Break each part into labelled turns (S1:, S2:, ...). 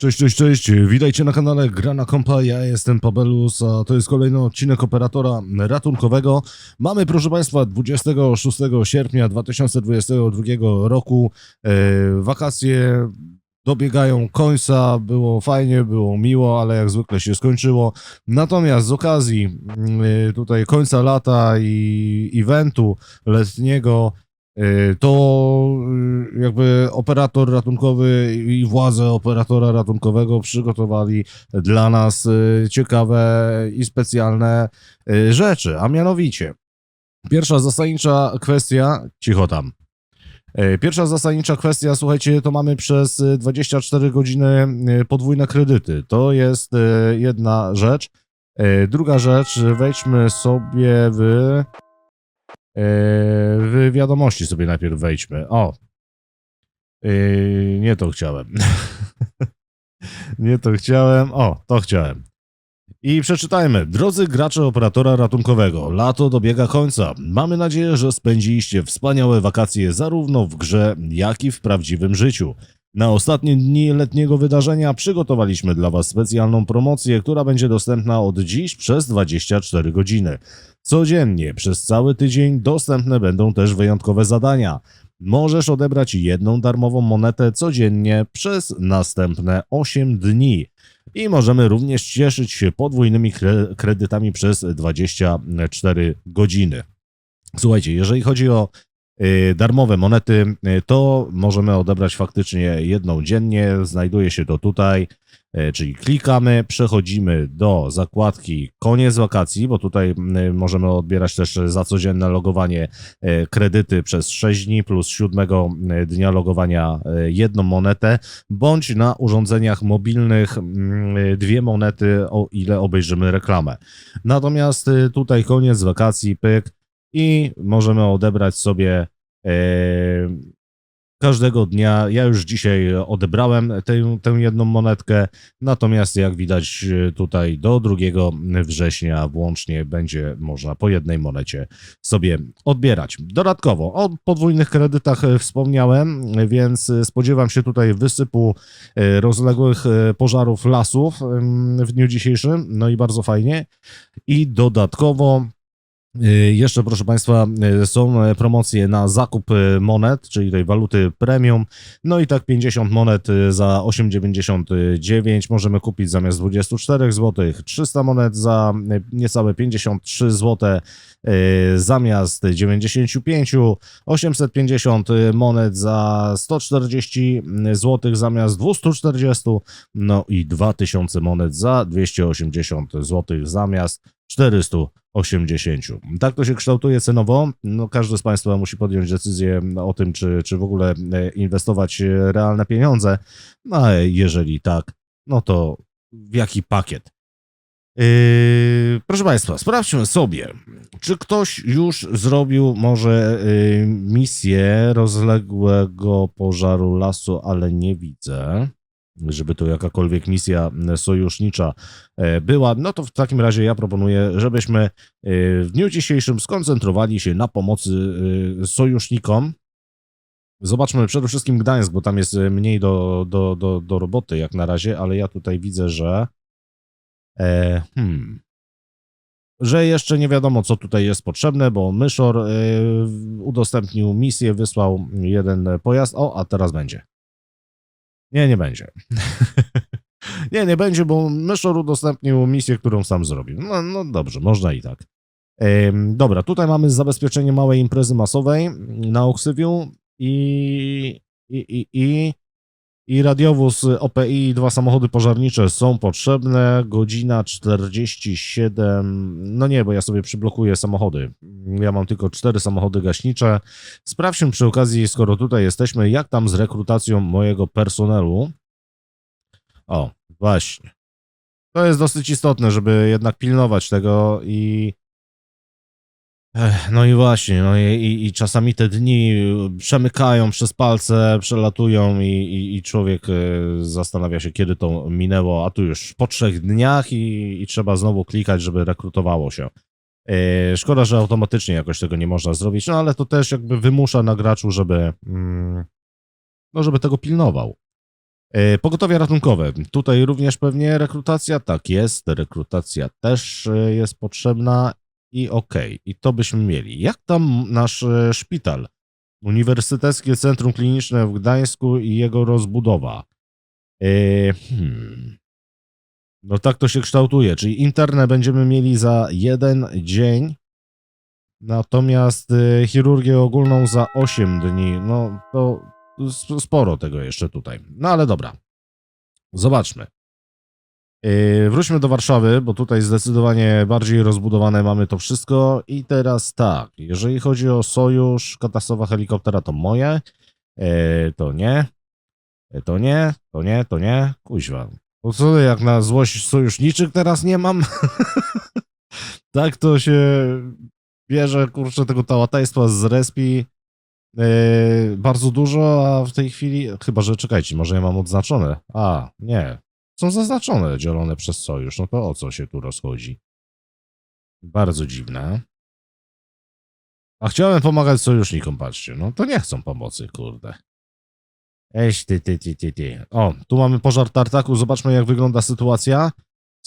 S1: Cześć, cześć, cześć. Witajcie na kanale Gra na Kompa. Ja jestem Pabelus, a to jest kolejny odcinek operatora ratunkowego. Mamy, proszę Państwa, 26 sierpnia 2022 roku. E, wakacje dobiegają końca. Było fajnie, było miło, ale jak zwykle się skończyło. Natomiast z okazji mm, tutaj końca lata i eventu letniego to y, jakby operator ratunkowy i władze operatora ratunkowego przygotowali dla nas y, ciekawe i specjalne rzeczy, a mianowicie pierwsza zasadnicza kwestia, cicho tam. Pierwsza zasadnicza kwestia, słuchajcie, to mamy przez 24 godziny podwójne kredyty. To jest jedna rzecz. Druga rzecz, wejdźmy sobie w w wiadomości sobie najpierw wejdźmy. O. Yy, nie to chciałem. nie to chciałem. O, to chciałem. I przeczytajmy. Drodzy gracze operatora ratunkowego, lato dobiega końca. Mamy nadzieję, że spędziliście wspaniałe wakacje zarówno w grze, jak i w prawdziwym życiu. Na ostatnie dni letniego wydarzenia przygotowaliśmy dla Was specjalną promocję, która będzie dostępna od dziś przez 24 godziny. Codziennie przez cały tydzień dostępne będą też wyjątkowe zadania. Możesz odebrać jedną darmową monetę codziennie przez następne 8 dni. I możemy również cieszyć się podwójnymi kre kredytami przez 24 godziny. Słuchajcie, jeżeli chodzi o darmowe monety, y, to możemy odebrać faktycznie jedną dziennie. Znajduje się to tutaj. E, czyli klikamy, przechodzimy do zakładki koniec wakacji, bo tutaj możemy odbierać też za codzienne logowanie kredyty przez 6 dni plus 7 dnia logowania jedną monetę, bądź na urządzeniach mobilnych dwie monety, o ile obejrzymy reklamę. Natomiast tutaj koniec wakacji, pyk i możemy odebrać sobie każdego dnia. Ja już dzisiaj odebrałem tę, tę jedną monetkę, natomiast jak widać tutaj do 2 września włącznie będzie można po jednej monecie sobie odbierać. Dodatkowo o podwójnych kredytach wspomniałem, więc spodziewam się tutaj wysypu e, rozległych e, pożarów lasów w dniu dzisiejszym, no i bardzo fajnie. I dodatkowo jeszcze, proszę Państwa, y, są e, promocje na zakup y, monet, czyli tej waluty premium. No i tak 50 monet za 8,99 możemy kupić zamiast 24 zł, 300 monet za niecałe 53 zł zamiast 95, 850 monet za 140 zł zamiast 240, no i 2000 monet za 280 zł zamiast 480. Tak to się kształtuje cenowo. No, każdy z Państwa musi podjąć decyzję o tym, czy, czy w ogóle e, inwestować realne pieniądze. No a jeżeli tak, no to w jaki pakiet? Yy, proszę Państwa, sprawdźmy sobie, czy ktoś już zrobił może yy, misję rozległego pożaru lasu, ale nie widzę żeby to jakakolwiek misja sojusznicza e, była, no to w takim razie ja proponuję, żebyśmy e, w dniu dzisiejszym skoncentrowali się na pomocy e, sojusznikom. Zobaczmy przede wszystkim Gdańsk, bo tam jest mniej do, do, do, do roboty jak na razie, ale ja tutaj widzę, że e, hmm, że jeszcze nie wiadomo, co tutaj jest potrzebne, bo Myszor e, udostępnił misję, wysłał jeden pojazd. O, a teraz będzie. Nie, nie będzie. nie, nie będzie, bo Myszor udostępnił misję, którą sam zrobił. No, no dobrze, można i tak. Dobra, tutaj mamy zabezpieczenie małej imprezy masowej na Oksywiu i, i, i, i, i radiowóz OPI dwa samochody pożarnicze są potrzebne. Godzina 47. No nie, bo ja sobie przyblokuję samochody. Ja mam tylko cztery samochody gaśnicze. Sprawdźmy przy okazji, skoro tutaj jesteśmy, jak tam z rekrutacją mojego personelu. O, właśnie. To jest dosyć istotne, żeby jednak pilnować tego i No i właśnie, no i, i, i, czasami te dni przemykają przez palce, przelatują i, i, i człowiek e, zastanawia się, kiedy to minęło, a tu już po trzech dniach i, trzeba znowu klikać, żeby rekrutowało się. E, szkoda, że automatycznie jakoś tego nie można zrobić, no ale to też jakby wymusza na graczu, żeby, mm, no żeby tego pilnował. E, Pogotowie ratunkowe. Tutaj również pewnie rekrutacja. Tak jest, rekrutacja też jest potrzebna i okej, i to byśmy mieli. Jak tam nasz e, szpital? Uniwersyteckie Centrum Kliniczne w Gdańsku i jego rozbudowa. E, hmm. No tak to się kształtuje, czyli interne będziemy mieli za jeden dzień, natomiast e, chirurgię ogólną za 8 dni. No to sp- sporo tego jeszcze tutaj. No ale dobra. Zobaczmy. Yy, wróćmy do Warszawy, bo tutaj zdecydowanie bardziej rozbudowane mamy to wszystko. I teraz tak, jeżeli chodzi o sojusz, katastrofa helikoptera to moje, yy, to nie, Yy, to nie, to nie, to nie, kuźwa. To co, jak na złość sojuszniczych teraz nie mam? tak to się bierze, kurczę, tego tałataństwa z respi bardzo dużo, a w tej chwili, chyba że czekajcie, może ja mam odznaczone. A, nie, są zaznaczone, dzielone przez sojusz. No to o co się tu rozchodzi? Bardzo dziwne. A chciałem pomagać sojusznikom, patrzcie. No to nie chcą pomocy, kurde. Eś, ty, ty, ty, ty, ty. O, tu mamy pożar tartaku. Zobaczmy, jak wygląda sytuacja.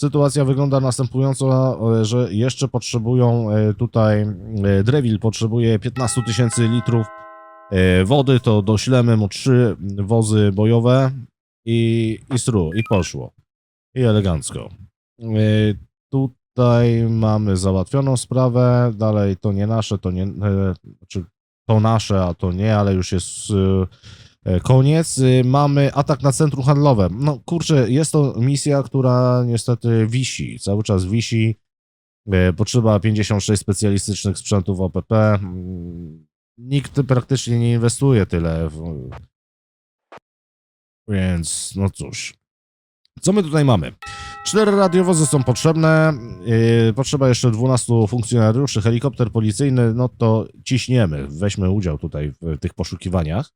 S1: Sytuacja wygląda następująco, e, że jeszcze potrzebują e, tutaj, e, Drewil potrzebuje 15 tysięcy litrów wody, to doślemy mu trzy wozy bojowe i, i stru, i poszło. I elegancko. Yy, tutaj mamy załatwioną sprawę, dalej to nie nasze, to nie, e, znaczy to nasze, a to nie, ale już jest e, koniec. Mamy atak na centrum handlowe. No kurczę, jest to misja, która niestety wisi, cały czas wisi. Potrzeba 56 specjalistycznych sprzętów OPP. Mm, Nikt praktycznie nie inwestuje tyle w, więc, no cóż. Co my tutaj mamy? Cztery radiowozy są potrzebne. Yy, potrzeba jeszcze 12 funkcjonariuszy. Helikopter policyjny, no to ciśniemy. Weźmy udział tutaj w tych poszukiwaniach.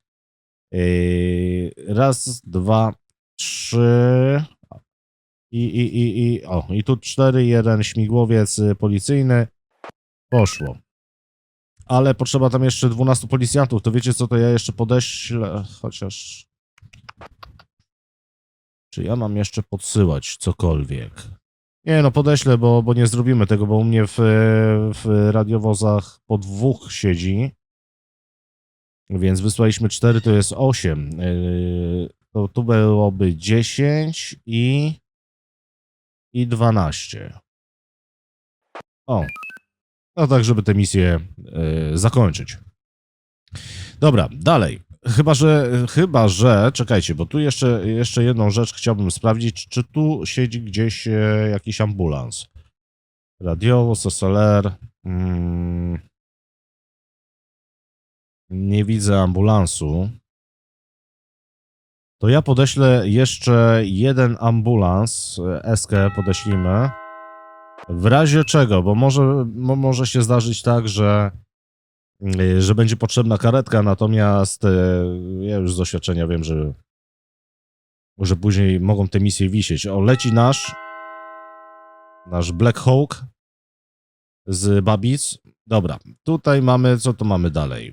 S1: Yy, raz, dwa, trzy. I, i, i, i, o, i tu cztery, jeden śmigłowiec policyjny. Poszło. Ale potrzeba tam jeszcze 12 policjantów. To wiecie co, to ja jeszcze podeślę, chociaż... Czy ja mam jeszcze podsyłać cokolwiek? Nie no, podeślę, bo, bo nie zrobimy tego, bo u mnie w, w radiowozach po dwóch siedzi. Więc wysłaliśmy 4, to jest 8. Yy, to tu byłoby 10 i, i 12. O. No tak, żeby tę misję yy, zakończyć. Dobra, dalej. Chyba, że, chyba, że, czekajcie, bo tu jeszcze, jeszcze jedną rzecz chciałbym sprawdzić, czy tu siedzi gdzieś e, jakiś ambulans. Radiowóz, SLR. Mm, nie widzę ambulansu. To ja podeślę jeszcze jeden ambulans, Eskę podeślimy. W razie czego, bo może, mo, może się zdarzyć tak, że że będzie potrzebna karetka, natomiast e, ja już z doświadczenia wiem, że, że później mogą te misje wisieć. O, leci nasz nasz Black Hawk z Babic. Dobra, tutaj mamy, co tu mamy dalej?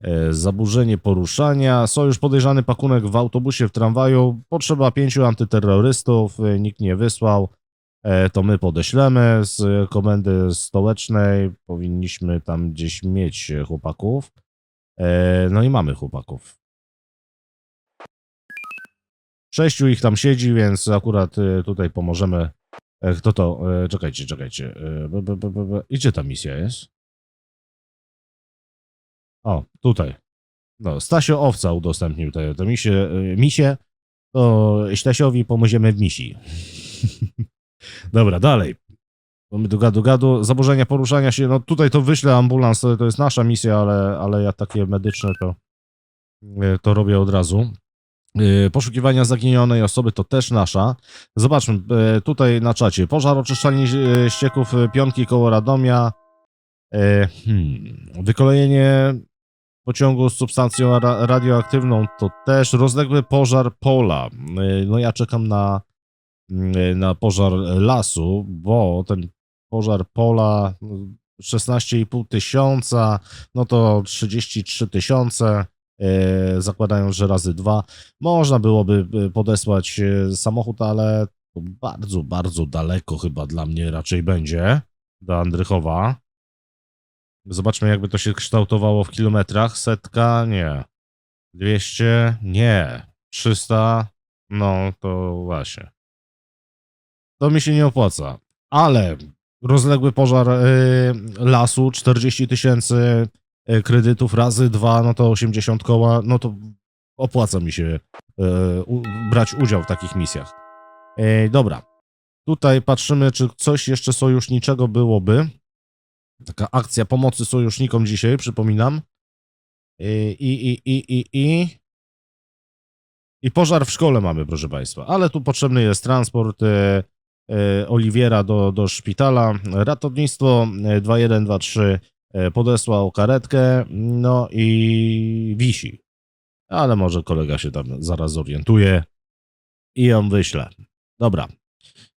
S1: E, Zaburzenie poruszania, sojusz podejrzany pakunek w autobusie, w tramwaju, potrzeba pięciu antyterrorystów, nikt nie wysłał, to my podeślemy z komendy stołecznej. Powinniśmy tam gdzieś mieć chłopaków. E, No i mamy chłopaków. Sześciu ich tam siedzi, więc akurat e, tutaj pomożemy. E, Kto to? E, Czekajcie, czekajcie. E, I gdzie ta misja jest? O, tutaj. No, Stasio Owca udostępnił tę tę misję. e, Misię. To Stasiowi pomożemy w misji. Dobra, dalej. Mamy do gadu gadu. Zaburzenia poruszania się. No tutaj to wyślę ambulans, to, jest nasza misja, ale, ale ja takie medyczne to, e, to robię od razu. E, Poszukiwania zaginionej osoby to też nasza. Zobaczmy, e, tutaj na czacie. Pożar, oczyszczanie e, ścieków Pionki koło Radomia. Hmm, wykolejenie pociągu z substancją ra radioaktywną to też. Rozległy pożar pola. No ja czekam na na pożar lasu, bo ten pożar pola no, 16,5 tysiąca, no to 33 tysiące. e, zakładając, że razy dwa. Można byłoby e, podesłać samochód, ale to bardzo, bardzo daleko chyba dla mnie raczej będzie do Andrychowa. Zobaczmy, jakby to się kształtowało w kilometrach. Setka? Nie. 200? Nie. 300? No, to właśnie. To mi się nie opłaca. Ale rozległy pożar y, lasu, 40 tysięcy y, kredytów razy dwa, no to 80 koła, no to opłaca mi się y, brać udział w takich misjach. Dobra. Tutaj patrzymy, czy coś jeszcze sojuszniczego byłoby. Taka akcja pomocy sojusznikom dzisiaj, przypominam. I, i, i, i, i, i. Pożar w szkole mamy, proszę Państwa. Ale tu potrzebny jest transport Oliwiera do, do szpitala. Ratownictwo e, 2123 e, podesłał karetkę, no i wisi. Ale może kolega się tam zaraz zorientuje i ją wyśle. Dobra.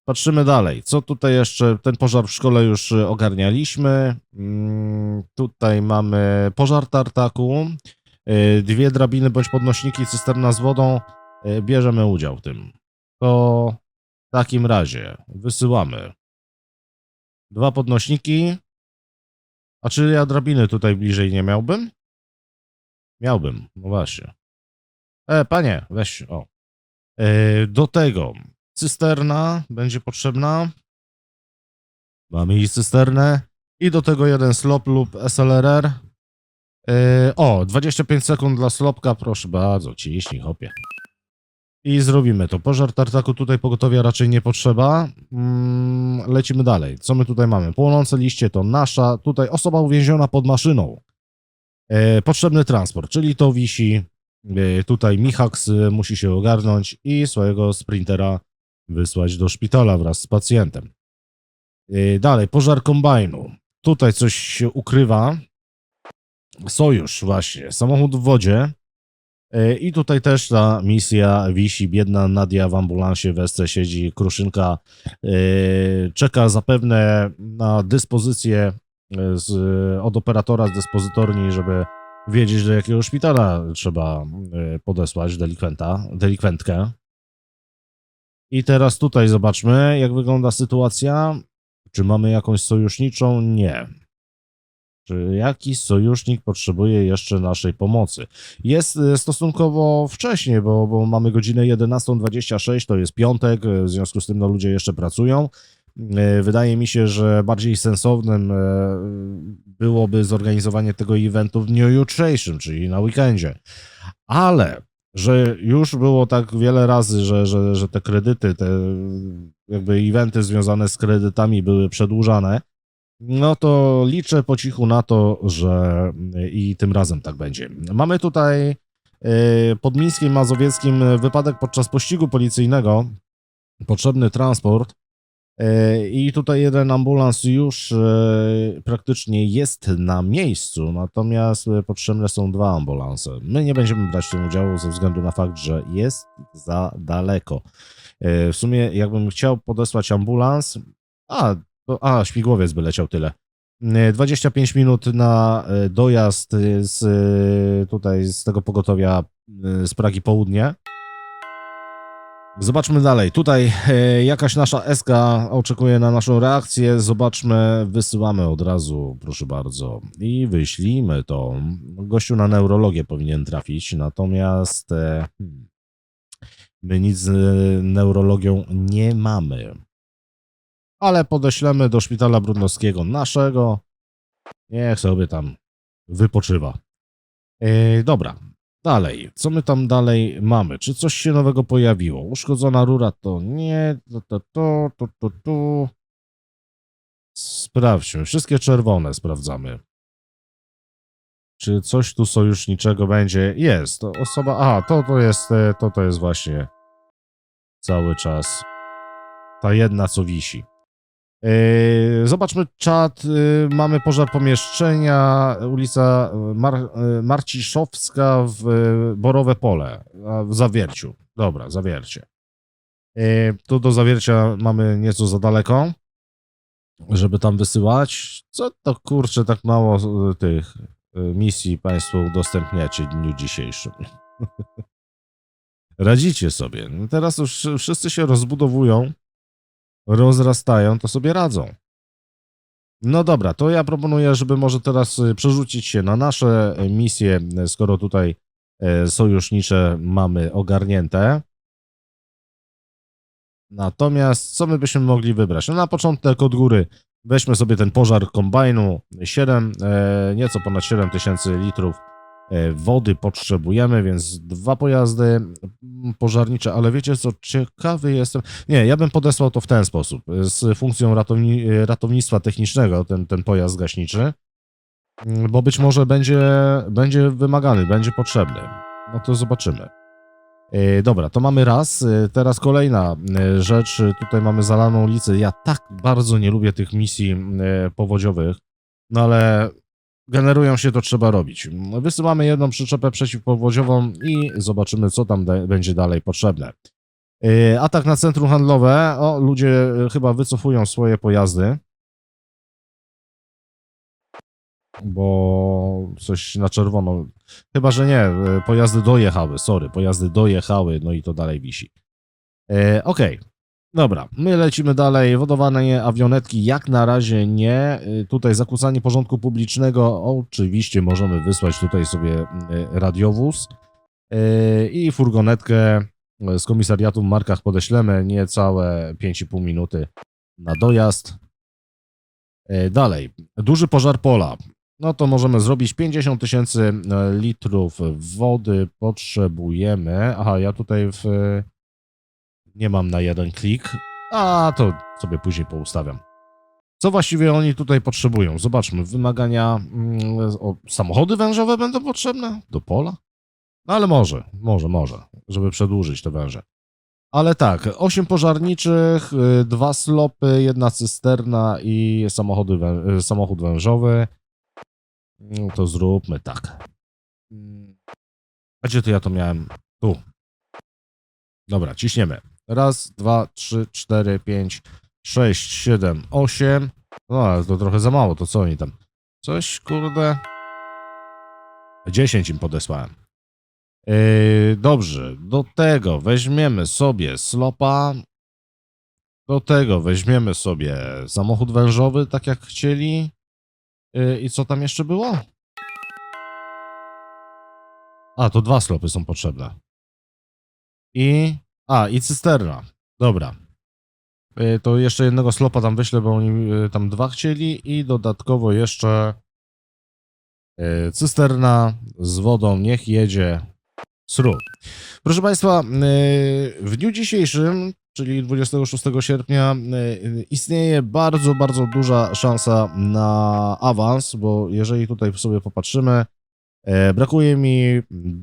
S1: Patrzymy dalej. Co tutaj jeszcze? Ten pożar w szkole już ogarnialiśmy. Mm, tutaj mamy pożar tartaku. Dwie drabiny bądź podnośniki, cysterna z wodą. Bierzemy udział w tym. To w takim razie wysyłamy dwa podnośniki. A czy ja drabiny tutaj bliżej nie miałbym? Miałbym, no właśnie. E, panie, weź, o. E, do tego cysterna będzie potrzebna. Mamy i cysternę. I do tego jeden slop lub SLRR. Yy, o, 25 sekund dla slopka, proszę bardzo, ciśnij, hopie. I zrobimy to. Pożar tartaku tutaj pogotowia raczej nie potrzeba. Mm, lecimy dalej. Co my tutaj mamy? Płonące liście to nasza. Tutaj osoba uwięziona pod maszyną. Yy, potrzebny transport, czyli to wisi. Yy, tutaj Michax yy, musi się ogarnąć i swojego sprintera wysłać do szpitala wraz z pacjentem. Dalej, pożar kombajnu. Tutaj coś się ukrywa. Sojusz, właśnie. Samochód w wodzie. Yy, I tutaj też ta misja wisi. Biedna Nadia w ambulansie w Esce siedzi. Kruszynka yy, czeka zapewne na dyspozycję yy, z, od operatora z dyspozytorni, żeby wiedzieć, do jakiego szpitala trzeba podesłać delikwenta, delikwentkę. I teraz tutaj zobaczmy, jak wygląda sytuacja. Czy mamy jakąś sojuszniczą? Nie. Czy jakiś sojusznik potrzebuje jeszcze naszej pomocy? Jest e, stosunkowo wcześnie, bo, bo mamy godzinę 11.26, to jest piątek, e, w związku z tym no, ludzie jeszcze pracują. E, Wydaje mi się, że bardziej sensownym byłoby zorganizowanie tego eventu w dniu jutrzejszym, czyli na weekendzie. Ale że już było tak wiele razy, że, że, że te kredyty, te jakby eventy związane z kredytami były przedłużane, no to liczę po cichu na to, że i tym razem tak będzie. Mamy tutaj y, pod Mińskim Mazowieckim wypadek podczas pościgu policyjnego, potrzebny transport y, i tutaj jeden ambulans już y, praktycznie jest na miejscu, natomiast potrzebne są dwa ambulanse. My nie będziemy brać w tym udziału ze względu na fakt, że jest za daleko. W sumie jakbym chciał podesłać ambulans, a, to, a śmigłowiec by leciał tyle. Y, 25 minut na y, dojazd z y, tutaj z tego pogotowia y, z Pragi Południe. Zobaczmy dalej. Tutaj e, jakaś nasza SK oczekuje na naszą reakcję. Zobaczmy, wysyłamy od razu, proszę bardzo. I wyślijmy to. Gościu na neurologię powinien trafić, natomiast e, hmm, my nic z e, neurologią nie mamy. Ale podeślemy do szpitala brudnowskiego naszego. Niech sobie tam wypoczywa. E, dobra, Dalej, co my tam dalej mamy? Czy coś się nowego pojawiło? Uszkodzona rura to nie, to, to, to, to, to, to. Sprawdźmy, wszystkie czerwone sprawdzamy. Czy coś tu sojuszniczego będzie? Jest, osoba, aha, to, to jest, e, to, to jest właśnie cały czas ta jedna, co wisi. Yy, Zobaczmy czat. Yy, Mamy pożar pomieszczenia, ulica Mar yy, Marciszowska w Borowe Pole, w Zawierciu. Dobra, Zawiercie. Tu do Zawiercia mamy nieco za daleko, żeby tam wysyłać. Co to kurczę, tak mało tych misji Państwo udostępniacie w dniu dzisiejszym. Radzicie sobie. Teraz już wszyscy się rozbudowują, rozrastają, to sobie radzą. No dobra, to ja proponuję, żeby może teraz y, przerzucić się na nasze y, misje, y, skoro tutaj sojusznicze mamy ogarnięte. Natomiast co my byśmy mogli wybrać? No na początek od góry weźmy sobie ten pożar kombajnu. 7, e, nieco ponad 7 tysięcy litrów wody potrzebujemy, więc dwa pojazdy pożarnicze, ale wiecie co, ciekawy jestem. Nie, ja bym podesłał to w ten sposób, z funkcją ratowni ratownictwa technicznego, ten, ten pojazd gaśniczy, Mm, bo być może będzie, będzie wymagany, będzie potrzebny. No to zobaczymy. E, Dobra, to mamy raz. E, Teraz kolejna e, rzecz. E, Tutaj mamy zalaną ulicę. Ja tak bardzo nie lubię tych misji e, powodziowych, no ale generują się, to trzeba robić. Wysyłamy jedną przyczepę przeciwpowodziową i zobaczymy, co tam będzie dalej potrzebne. E, Atak na centrum handlowe. O, ludzie e, chyba wycofują swoje pojazdy. Bo coś na czerwono. Chyba, że nie. e, Pojazdy dojechały, sorry. Pojazdy dojechały, no i to dalej wisi. Okej. Dobra, my lecimy dalej. Wodowanie awionetki jak na razie nie. E, Tutaj zakłócanie porządku publicznego. Oczywiście możemy wysłać tutaj sobie e, radiowóz. E, I furgonetkę z komisariatu w Markach podeślemy. Niecałe 5,5 minuty na dojazd. Dalej, duży pożar pola. No to możemy zrobić 50 tysięcy litrów wody. Potrzebujemy. Aha, ja tutaj w. Nie mam na jeden klik. A to sobie później poustawiam. Co właściwie oni tutaj potrzebują? Zobaczmy. Wymagania. mm, O, samochody wężowe będą potrzebne? Do pola? No ale może, może, może, żeby przedłużyć te węże. Ale tak, 8 pożarniczych, y, dwa slopy, jedna cysterna i samochody y, samochód wężowy. No to zróbmy tak. Mm. A gdzie to ja to miałem? Tu. Dobra, ciśniemy. Raz, dwa, trzy, cztery, pięć, sześć, siedem, osiem. No ale to trochę za mało, to co oni tam? Coś, kurde. Dziesięć im podesłałem. Yy, dobrze, do tego weźmiemy sobie slopa. Do tego weźmiemy sobie samochód wężowy, tak jak chcieli. Yy, I co tam jeszcze było? A, to dwa slopy są potrzebne. I. A, i cysterna. Dobra. Yy, to jeszcze jednego slopa tam wyślę, bo oni yy, tam dwa chcieli. I dodatkowo jeszcze. Yy, cysterna z wodą, niech jedzie Sru. Proszę Państwa, w dniu dzisiejszym, czyli 26 sierpnia, istnieje bardzo, bardzo duża szansa na awans, bo jeżeli tutaj sobie popatrzymy, brakuje mi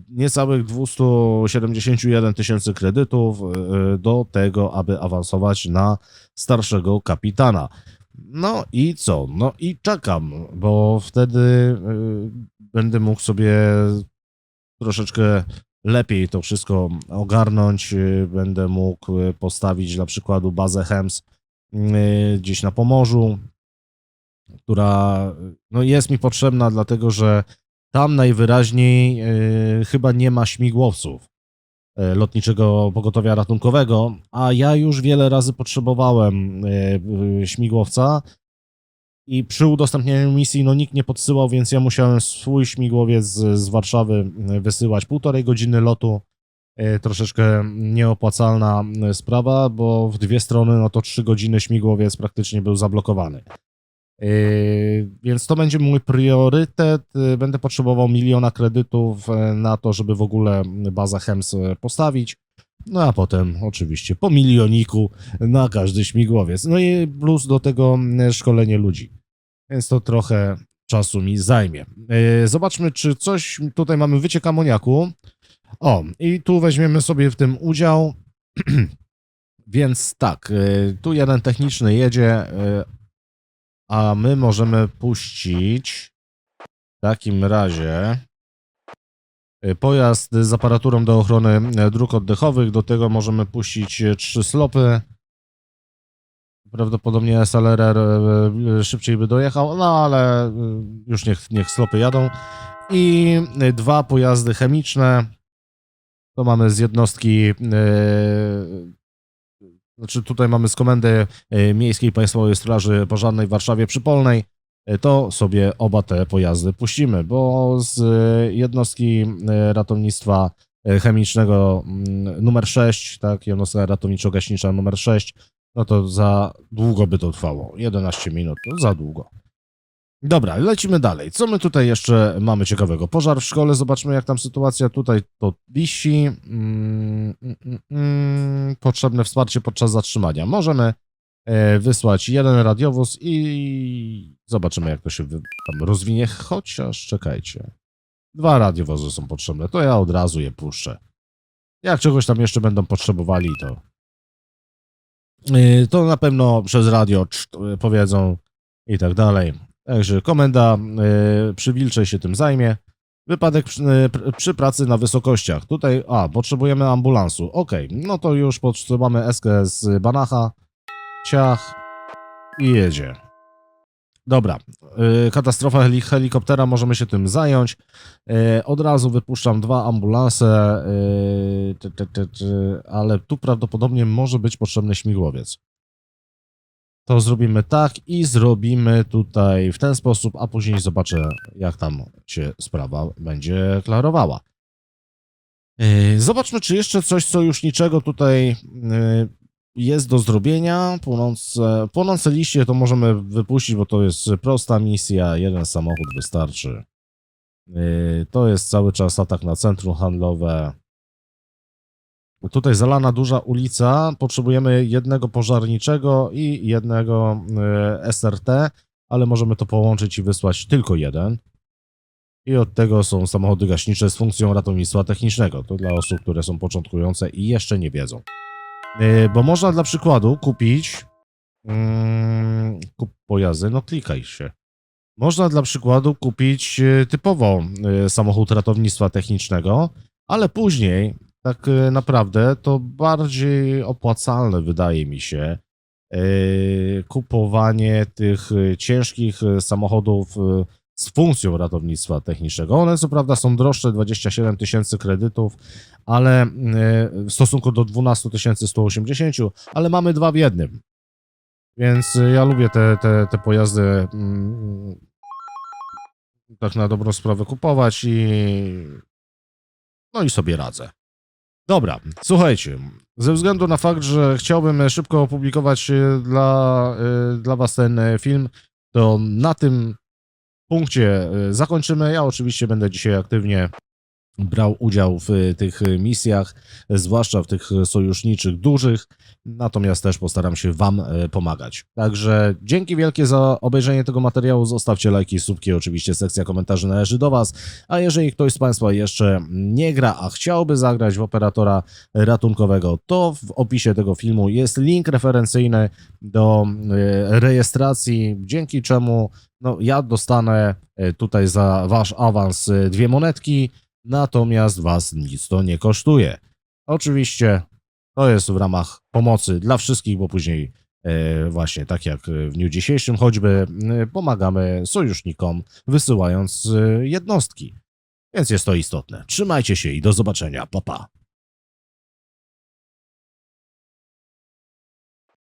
S1: niecałych 271 tysięcy kredytów yy, do tego, aby awansować na starszego kapitana. No i co? No i czekam, bo wtedy yy, będę mógł sobie troszeczkę lepiej to wszystko ogarnąć. Będę mógł postawić dla przykładu bazę HEMS gdzieś na Pomorzu, która no, jest mi potrzebna, dlatego że tam najwyraźniej y, chyba nie ma śmigłowców y, lotniczego pogotowia ratunkowego, a ja już wiele razy potrzebowałem y, y, śmigłowca i przy udostępnianiu misji no nikt nie podsyłał, więc ja musiałem swój śmigłowiec z, z Warszawy wysyłać. Półtorej godziny lotu, troszeczkę nieopłacalna sprawa, bo w dwie strony no to trzy godziny śmigłowiec praktycznie był zablokowany. Y, Więc to będzie mój priorytet. Y, Będę potrzebował miliona kredytów y, na to, żeby w ogóle bazę HEMS postawić. No a potem oczywiście po milioniku na każdy śmigłowiec. No i plus do tego szkolenie ludzi. Więc to trochę czasu mi zajmie. Zobaczmy, czy coś tutaj mamy wyciek amoniaku. O, i tu weźmiemy sobie w tym udział. Więc tak, tu jeden techniczny jedzie, a my możemy puścić w takim razie y, pojazd z aparaturą do ochrony y, dróg oddechowych. Do tego możemy puścić y, trzy slopy. prawdopodobnie SLRR e, szybciej by dojechał, no ale e, już niech, niech slopy jadą. I e, dwa pojazdy chemiczne. To mamy z jednostki. Znaczy, tutaj mamy z komendy e, Miejskiej Państwowej Straży Pożarnej w Warszawie Przypolnej. E, To sobie oba te pojazdy puścimy, bo z e, jednostki ratownictwa chemicznego mm, numer 6, tak, jednostka ratowniczo-gaśnicza numer 6, no to za długo by to trwało. 11 minut, to za długo. Dobra, lecimy dalej. Co my tutaj jeszcze mamy ciekawego? Pożar w szkole, zobaczmy jak tam sytuacja tutaj to wisi. Mm, mm, mm, mm, potrzebne wsparcie podczas zatrzymania. Możemy e, wysłać jeden radiowóz i zobaczymy jak to się tam rozwinie, chociaż czekajcie. Dwa radiowozy są potrzebne, to ja od razu je puszczę. Jak czegoś tam jeszcze będą potrzebowali, to Yy, to na pewno przez radio powiedzą i tak dalej. Także komenda yy, przy Wilczej się tym zajmie. Wypadek przy, pr- przy pracy na wysokościach. Tutaj, a, potrzebujemy ambulansu. Okej, no to już potrzebujemy z Banacha, ciach i jedzie. Dobra, yy, katastrofa heli- helikoptera, możemy się tym zająć. Od razu wypuszczam dwa ambulanse, ale tu prawdopodobnie może być potrzebny śmigłowiec. To zrobimy tak i zrobimy tutaj w ten sposób, a później zobaczę, jak tam się sprawa będzie klarowała. Yy, Zobaczmy, czy jeszcze coś sojuszniczego tutaj yy, jest do zrobienia. Płonące, płonące liście to możemy wypuścić, bo to jest prosta misja. Jeden samochód wystarczy. Yy, To jest cały czas atak na centrum handlowe. Tutaj zalana duża ulica. Potrzebujemy jednego pożarniczego i jednego yy, SRT, ale możemy to połączyć i wysłać tylko jeden. I od tego są samochody gaśnicze z funkcją ratownictwa technicznego. To dla osób, które są początkujące i jeszcze nie wiedzą. Yy, Bo można dla przykładu kupić mm, kup pojazdy, no klikaj się. Można dla przykładu kupić e, typowo e, samochód ratownictwa technicznego, ale później tak e, naprawdę to bardziej opłacalne wydaje mi się e, kupowanie tych e, ciężkich samochodów z funkcją ratownictwa technicznego. One co prawda są droższe, 27 tysięcy kredytów, ale w stosunku do 12 180, ale mamy dwa w jednym. Więc ja lubię te, te, te pojazdy mm, tak na dobrą sprawę kupować i no i sobie radzę. Dobra, słuchajcie, ze względu na fakt, że chciałbym szybko opublikować e, dla, e, dla was ten e, film, to na tym punkcie e, zakończymy. Ja oczywiście będę dzisiaj aktywnie brał udział w e, tych e, misjach, zwłaszcza w tych sojuszniczych dużych, natomiast też postaram się wam e, pomagać. Także dzięki wielkie za obejrzenie tego materiału, zostawcie lajki, subki, oczywiście sekcja komentarzy należy do was, a jeżeli ktoś z państwa jeszcze nie gra, a chciałby zagrać w operatora ratunkowego, to w opisie tego filmu jest link referencyjny do rejestracji, dzięki czemu no, ja dostanę tutaj za wasz awans dwie monetki, natomiast was nic to nie kosztuje. Oczywiście to jest w ramach pomocy dla wszystkich, bo później e, właśnie tak jak w dniu dzisiejszym choćby e, pomagamy sojusznikom wysyłając e, jednostki. Więc jest to istotne. Trzymajcie się i do zobaczenia. Pa pa.